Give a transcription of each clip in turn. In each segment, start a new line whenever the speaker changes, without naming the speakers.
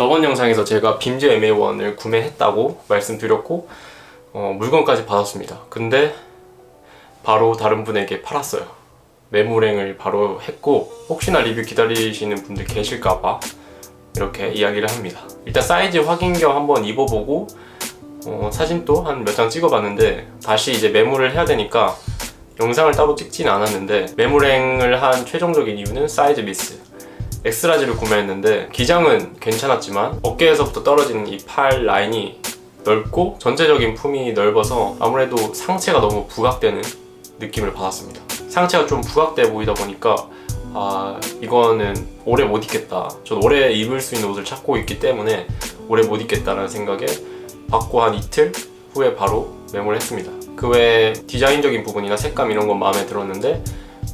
저번 영상에서 제가 빔즈 MA1을 구매했다고 말씀드렸고 어, 물건까지 받았습니다. 근데 바로 다른 분에게 팔았어요. 매물행을 바로 했고 혹시나 리뷰 기다리시는 분들 계실까봐 이렇게 이야기를 합니다. 일단 사이즈 확인 겸 한번 입어보고 어, 사진도 한 몇 장 찍어봤는데 다시 이제 매물을 해야 되니까 영상을 따로 찍진 않았는데 매물행을 한 최종적인 이유는 사이즈 미스 엑스라지를 구매했는데 기장은 괜찮았지만 어깨에서부터 떨어지는 이 팔 라인이 넓고 전체적인 품이 넓어서 아무래도 상체가 너무 부각되는 느낌을 받았습니다. 상체가 좀 부각돼 보이다 보니까 아 이거는 오래 못 입겠다. 전 오래 입을 수 있는 옷을 찾고 있기 때문에 오래 못 입겠다라는 생각에 받고 한 이틀 후에 바로 매물을 했습니다. 그 외에 디자인적인 부분이나 색감 이런 건 마음에 들었는데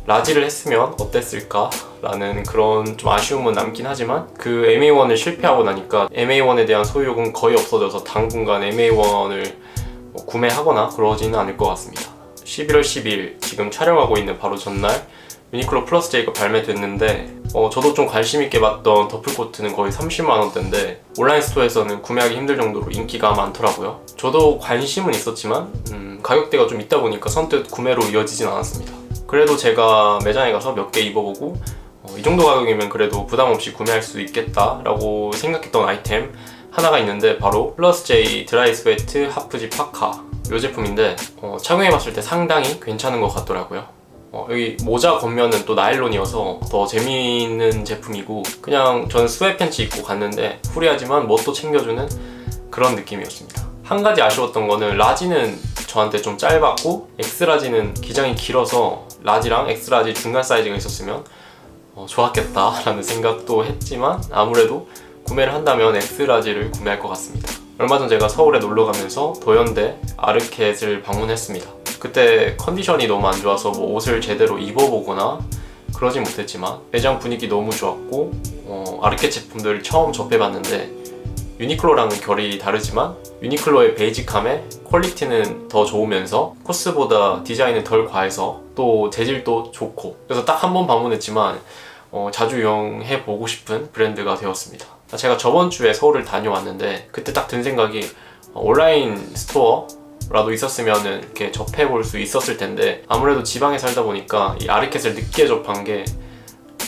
라지를 했으면 어땠을까 라는 그런 좀 아쉬움은 남긴 하지만 그 MA1을 실패하고 나니까 MA1에 대한 소유욕은 거의 없어져서 당분간 MA1을 구매하거나 그러지는 않을 것 같습니다 11월 10일 지금 촬영하고 있는 바로 전날 유니클로 플러스 J가 발매됐는데 어, 저도 좀 관심 있게 봤던 더플코트는 거의 30만 원대인데 온라인 스토어에서는 구매하기 힘들 정도로 인기가 많더라고요. 저도 관심은 있었지만 음, 가격대가 좀 있다 보니까 선뜻 구매로 이어지진 않았습니다. 그래도 제가 매장에 가서 몇 개 입어보고 어, 이 정도 가격이면 그래도 부담 없이 구매할 수 있겠다라고 생각했던 아이템 하나가 있는데 바로 플러스 J 드라이 스웨트 하프지 파카 이 제품인데 어, 착용해봤을 때 상당히 괜찮은 것 같더라고요. 어, 여기 모자 겉면은 또 나일론이어서 더 재미있는 제품이고 그냥 저는 스웨 팬츠 입고 갔는데 후리하지만 멋도 챙겨주는 그런 느낌이었습니다. 한 가지 아쉬웠던 거는 라지는 저한테 좀 짧았고 엑스라지는 기장이 길어서 라지랑 엑스라지 중간 사이즈가 있었으면 어, 좋았겠다라는 생각도 했지만 아무래도 구매를 한다면 엑스라지를 구매할 것 같습니다. 얼마 전 제가 서울에 놀러 가면서 도현대 아르켓을 방문했습니다. 그때 컨디션이 너무 안 좋아서 뭐 옷을 제대로 입어보거나 그러진 못했지만 매장 분위기 너무 좋았고 어, 아르켓 제품들을 처음 접해봤는데 유니클로랑은 결이 다르지만 유니클로의 베이직함에 퀄리티는 더 좋으면서 코스보다 디자인은 덜 과해서 또 재질도 좋고 그래서 딱 한 번 방문했지만 어, 자주 이용해 보고 싶은 브랜드가 되었습니다. 제가 저번 주에 서울을 다녀왔는데 그때 딱 든 생각이 어, 온라인 스토어 라도 있었으면 이렇게 접해 볼 수 있었을 텐데 아무래도 지방에 살다 보니까 이 아르켓을 늦게 접한 게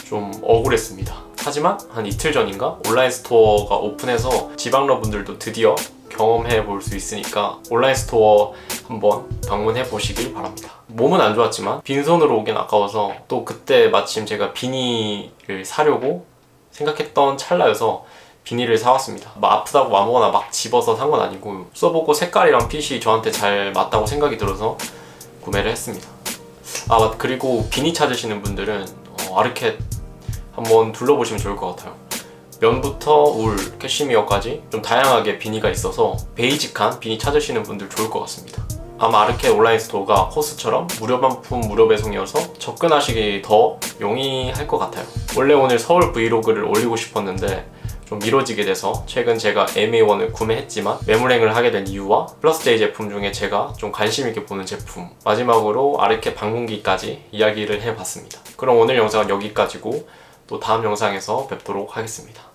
좀 억울했습니다. 하지만 한 이틀 전인가 온라인 스토어가 오픈해서 지방러 분들도 드디어 경험해 볼 수 있으니까 온라인 스토어 한번 방문해 보시길 바랍니다. 몸은 안 좋았지만 빈손으로 오긴 아까워서 또 그때 마침 제가 비니를 사려고 생각했던 찰나여서 비닐을 사왔습니다. 막 아프다고 아무거나 막 집어서 산 건 아니고 써보고 색깔이랑 핏이 저한테 잘 맞다고 생각이 들어서 구매를 했습니다. 아 맞- 그리고 비니 찾으시는 분들은 어, 아르켓 한번 둘러보시면 좋을 것 같아요. 면부터 울, 캐시미어까지 좀 다양하게 비니가 있어서 베이직한 비니 찾으시는 분들 좋을 것 같습니다. 아마 아르켓 온라인 스토어가 코스처럼 무료 반품 무료 배송이어서 접근하시기 더 용이할 것 같아요. 원래 오늘 서울 브이로그를 올리고 싶었는데 좀 미뤄지게 돼서 최근 제가 MA1을 구매했지만 매물행을 하게 된 이유와 플러스 J 제품 중에 제가 좀 관심 있게 보는 제품 마지막으로 아르켓 방문기까지 이야기를 해봤습니다. 그럼 오늘 영상은 여기까지고 또 다음 영상에서 뵙도록 하겠습니다.